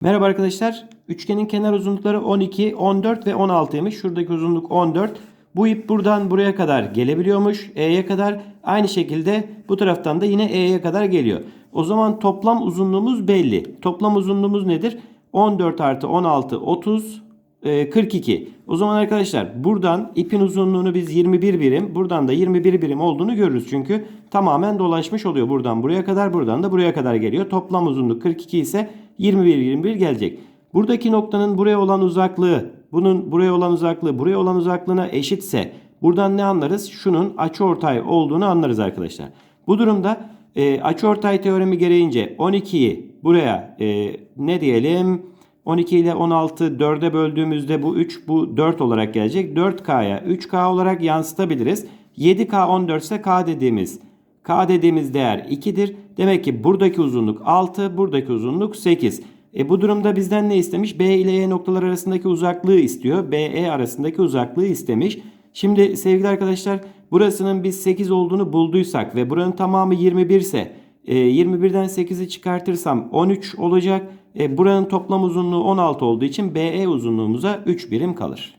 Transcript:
Merhaba arkadaşlar. Üçgenin kenar uzunlukları 12, 14 ve 16'ymış. Şuradaki uzunluk 14. Bu ip buradan buraya kadar gelebiliyormuş. E'ye kadar. Aynı şekilde bu taraftan da yine E'ye kadar geliyor. O zaman toplam uzunluğumuz belli. Toplam uzunluğumuz nedir? 14 artı 16, 30, e, 42. O zaman arkadaşlar buradan ipin uzunluğunu biz 21 birim, buradan da 21 birim olduğunu görürüz. Çünkü tamamen dolaşmış oluyor. Buradan buraya kadar, buradan da buraya kadar geliyor. Toplam uzunluk 42 ise 21-21 gelecek. Buradaki noktanın buraya olan uzaklığı, bunun buraya olan uzaklığı, buraya olan uzaklığına eşitse buradan ne anlarız? Şunun açıortay olduğunu anlarız arkadaşlar. Bu durumda e, açıortay teoremi gereğince 12'yi buraya e, ne diyelim? 12 ile 16 4'e böldüğümüzde bu 3 bu 4 olarak gelecek. 4K'ya 3K olarak yansıtabiliriz. 7K 14 ise K dediğimiz K dediğimiz değer 2'dir. Demek ki buradaki uzunluk 6, buradaki uzunluk 8. E bu durumda bizden ne istemiş? B ile E noktalar arasındaki uzaklığı istiyor. BE arasındaki uzaklığı istemiş. Şimdi sevgili arkadaşlar burasının biz 8 olduğunu bulduysak ve buranın tamamı 21 ise e, 21'den 8'i çıkartırsam 13 olacak. E, buranın toplam uzunluğu 16 olduğu için BE uzunluğumuza 3 birim kalır.